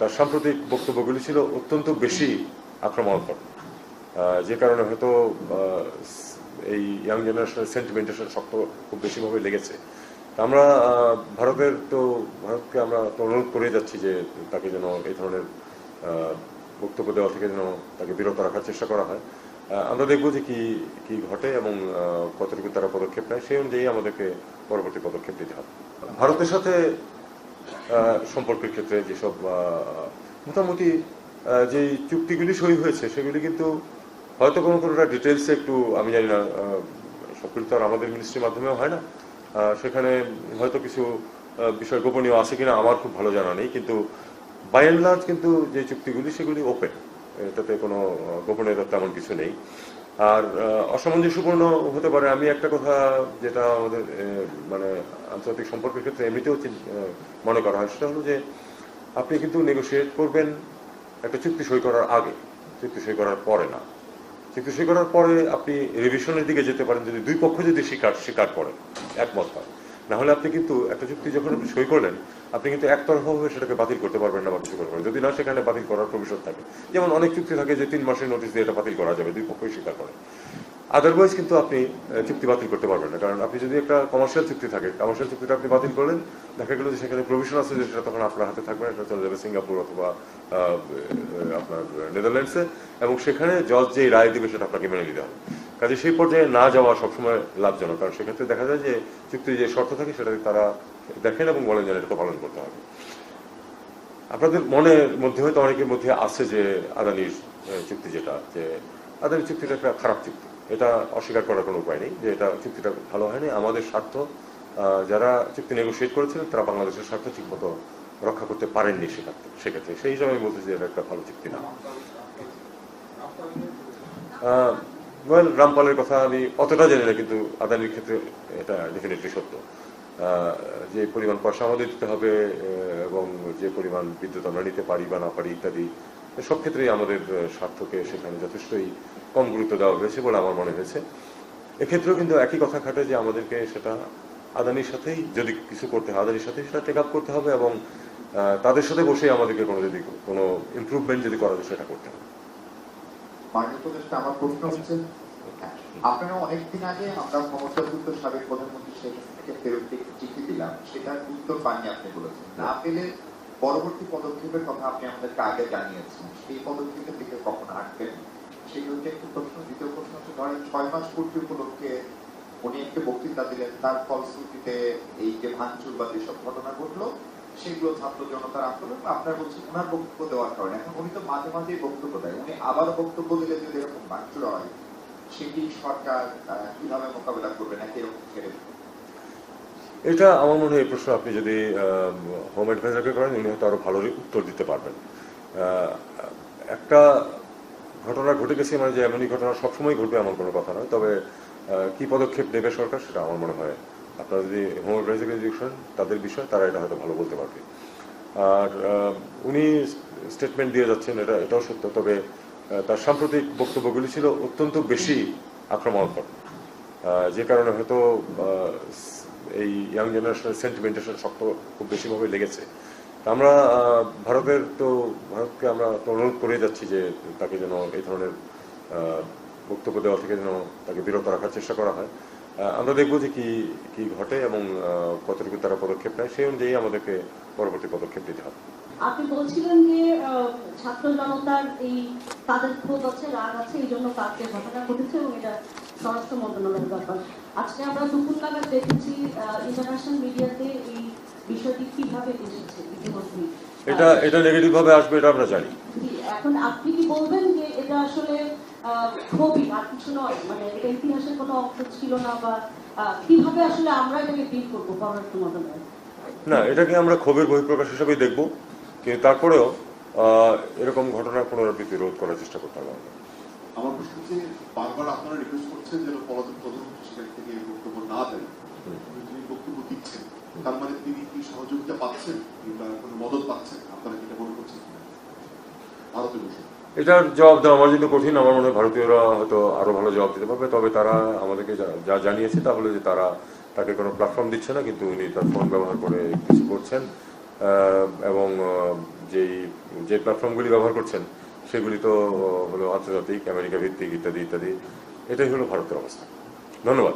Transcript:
তার সাম্প্রতিক বক্তব্যগুলি ছিল অত্যন্ত বেশি আক্রমণাত্মক। যে কারণে হয়তো এই ইয়াং জেনারেশনের সেন্টিমেন্টের সাথে শক্ত খুব বেশিভাবে লেগেছে। আমরা ভারতের তো, ভারতকে আমরা তো অনুরোধ করে যাচ্ছি যে তাকে যেন এই ধরনের বক্তব্য দেওয়া থেকে যেন তাকে বিরত রাখার চেষ্টা করা হয়। আমরা দেখব যে কি কি ঘটে এবং কতটুকু তারা পদক্ষেপ নেয়। সেই অনুযায়ী আমাদেরকে পরবর্তী পদক্ষেপ দিতে হবে। ভারতের সাথে সম্পর্কের ক্ষেত্রে যেসব মোটামুটি যে চুক্তিগুলি সই হয়েছে, সেগুলি কিন্তু হয়তো কোনো কোনোটা ডিটেলসে একটু আমি জানি না সবগুলি তো আর আমাদের মিনিস্ট্রির মাধ্যমেও হয় না। সেখানে হয়তো কিছু বিষয় গোপনীয় আছে কিনা আমার খুব ভালো জানা নেই, কিন্তু বাই অ্যান্ড লার্জ কিন্তু যে চুক্তিগুলি, সেগুলি ওপেন এটাতে কোনো আহ, গোপনীয়তা তেমন কিছু নেই। আর অসামঞ্জস্যপূর্ণ হতে পারে আমি একটা কথা যেটা আমাদের মানে আন্তর্জাতিক সম্পর্কের ক্ষেত্রে এমনিতেও মনে করা হয় সেটা হলো যে আপনি কিন্তু নেগোসিয়েট করবেন একটা চুক্তি সই করার আগে চুক্তি সই করার পরে না। চুক্তি সই করার পরে আপনি রিভিশনের দিকে যেতে পারেন যদি দুই পক্ষ যদি স্বীকার স্বীকার করেন একমত হয়। না হলে আপনি কিন্তু একটা চুক্তি যখন আপনি সই করলেন, আপনি কিন্তু একতরফাভাবে সেটাকে বাতিল করতে পারবেন না বা কিছু করতে পারবেন যদি না সেখানে বাতিল করার প্রভিশন থাকে। যেমন অনেক চুক্তি থাকে যে তিন মাসের নোটিশ দিয়ে এটা বাতিল করা যাবে, দুই পক্ষই স্বীকার করে। আদারওয়াইজ কিন্তু আপনি চুক্তি বাতিল করতে পারবেন না। কারণ আপনি যদি একটা কমার্শিয়াল চুক্তি থাকে কমার্শিয়াল চুক্তিটা আপনি বাতিল করলেন, দেখা গেল যে সেখানে প্রভিশন আছে সেটা তখন আপনার হাতে থাকবে এটা চলে যাবে সিঙ্গাপুর অথবা আপনার নেদারল্যান্ডসে এবং সেখানে জজ যে রায় দিবে সেটা আপনাকে মেনে নিতে হবে। কাজে সেই পর্যায়ে না যাওয়া সবসময় লাভজনক। কারণ সেক্ষেত্রে দেখা যায় যে চুক্তির যে শর্ত থাকে সেটা তারা দেখেন এবং বলেন যে এটাকে পালন করতে হবে। আপনাদের মনের মধ্যে হয়তো অনেকের মধ্যে আছে যে আদানির চুক্তি যেটা, যে আদানির চুক্তিটা একটা খারাপ চুক্তি। এটা অস্বীকার করার কোনো উপায় নেই যে এটা চুক্তিটা ভালো হয়নি। আমাদের স্বার্থ যারা চুক্তি নেগোসিয়েট করেছিলেন তারা বাংলাদেশের স্বার্থ ঠিকমতো রক্ষা করতে পারেননি সেক্ষেত্রে সেক্ষেত্রে। সেই হিসাবে আমি বলতেছি এটা একটা ভালো চুক্তি না। রামপালের কথা আমি অতটা জানি না, কিন্তু আদানির ক্ষেত্রে এটা ডেফিনেটলি সত্য। যে পরিমাণ পয়সা আমাদের দিতে হবে এবং যে পরিমাণ বিদ্যুৎ আমরা নিতে পারি বা না পারি ইত্যাদি সব ক্ষেত্রেই আমাদের স্বার্থকে সেখানে যথেষ্টই কম গুরুত্ব দেওয়া হয়েছে বলে আমার মনে হয়েছে। এক্ষেত্রেও কিন্তু একই কথা খাটে যে আমাদেরকে সেটা আদানির সাথেই, যদি কিছু করতে হয় আদানির সাথেই সেটা টেক আপ করতে হবে এবং তাদের সাথে বসেই আমাদেরকে কোনো যদি কোনো ইমপ্রুভমেন্ট যদি করা যায় সেটা করতে হবে। আমার প্রশ্ন হচ্ছে, আপনারা অনেকদিন আগে আমরা ক্ষমতাযুক্ত সাবেক প্রধানমন্ত্রী শেখ হাসিনাকে ফেরত চিঠি দিলাম, সেটার উত্তর পাননি আপনি বলেছেন। না পেলে পরবর্তী পদক্ষেপের কথা আপনি আমাদেরকে আগে জানিয়েছেন। সেই পদক্ষেপের দিকে কখন হাঁটবেন সেই হচ্ছে একটি প্রশ্ন, দ্বিতীয় প্রশ্ন হচ্ছে, ধরেন ছয় মাস পূর্তি উপলক্ষে উনি একটি বক্তৃতা দিলেন, তার ফলশ্রুতিতে এই যে ভাঙচুর বা যেসব ঘটনা ঘটলো, সেগুলো ছাত্র জনতার আন্দোলন, আপনার বলছেন ওনার বক্তব্য দেওয়ার কারণে। এখন উনি তো মাঝে মাঝেই বক্তব্য দেয়। উনি আবার বক্তব্য দিলে যদি এরকম ভাঙচুর হয়, সেটি সরকার কীভাবে মোকাবেলা করবে নাকি এরকম ছেড়ে দেবে? এটা আমার মনে হয় এই প্রশ্ন আপনি যদি হোম অ্যাডভাইজারকে করেন, উনি হয়তো আরও ভালো উত্তর দিতে পারবেন। একটা ঘটনা ঘটে গেছে মানে যে এমনই ঘটনা সবসময় ঘটবে এমন কোনো কথা নয়। তবে কি পদক্ষেপ নেবে সরকার সেটা আমার মনে হয় আপনারা যদি হোম অ্যাডভাইজারকে যদি শোনেন তাদের বিষয় তারা এটা হয়তো ভালো বলতে পারবে। আর উনি স্টেটমেন্ট দিয়ে যাচ্ছেন, এটা, এটাও সত্য। তবে তার সাম্প্রতিক বক্তব্যগুলি ছিল অত্যন্ত বেশি আক্রমণাত্মক। যে কারণে হয়তো এই ইয়াং জেনারেশনের সেন্টিমেন্টের সাথে শক্ত খুব বেশিভাবে লেগেছে। আমরা ভারতের তো, ভারতকে আমরা অনুরোধ করে যাচ্ছি যে তাকে যেন এই ধরনের বক্তব্য দেওয়া থেকে যেন তাকে বিরত রাখার চেষ্টা করা হয়। আমরা দেখব যে কি কি ঘটে এবং কতটুকু তারা পদক্ষেপ নেয়। সেই অনুযায়ী আমাদেরকে পরবর্তী পদক্ষেপ নিতে হবে। আপনি বলছিলেন যে ছাত্র জনতার এই তাদের ক্ষোভ আছে রাগ আছে এই জন্য কালকে ঘটনা ঘটেছে এবং এটা স্বরাষ্ট্র মন্ত্রণালয়ের ব্যাপার। আজকে আমরা দুপুর নাগাদ দেখেছি ইন্টারন্যাশনাল মিডিয়াতে এই বিষয়টি কীভাবে এসেছে ইতিমধ্যে এটা এটা নেগেটিভ ভাবে আসবে এটা আমরা জানি। এখন আপনি কি বলবেন যে এটা আসলে ক্ষোভই আর কিছু নয়? মানে এটা ইতিহাসের কোনো অংশ ছিল না বা কীভাবে আসলে আমরা এটাকে ডিল করব পররাষ্ট্র মন্ত্রণালয়? না এটাকে আমরা ক্ষোভের বহিঃপ্রকাশ হিসেবেই দেখব। কিন্তু তারপরেও আহ, এরকম ঘটনার পুনরাবৃত্তি রোধ করার চেষ্টা করতে হবে। আমার প্রশ্ন হচ্ছে বারবার আপনারা রিকোয়েস্ট করছেন যেন পলাতক প্রধানমন্ত্রী সেখান থেকে বক্তব্য না দেন। তিনি বক্তব্য দিচ্ছেন। তার মানে তিনি কি সহযোগিতা পাচ্ছেন কিংবা কোনো মদত পাচ্ছেন? আপনারা কি এটা মনে করছেন ভারতে বসে এটার জবাব দেওয়া আমার জন্য কঠিন। আমার মনে হয় ভারতীয়রা হয়তো আরও ভালো জবাব দিতে পারবে। তবে তারা আমাদেরকে যা- জানিয়েছে তা হলো যে তারা তাকে কোনো প্ল্যাটফর্ম দিচ্ছে না কিন্তু উনি তার ফোন ব্যবহার করে কিছু করছেন। এবং যেই, যে প্ল্যাটফর্মগুলি ব্যবহার করছেন, সেগুলি তো হলো আন্তর্জাতিক, আমেরিকা ভিত্তিক ইত্যাদি ইত্যাদি, এটাই হলো ভারতের অবস্থা। ধন্যবাদ।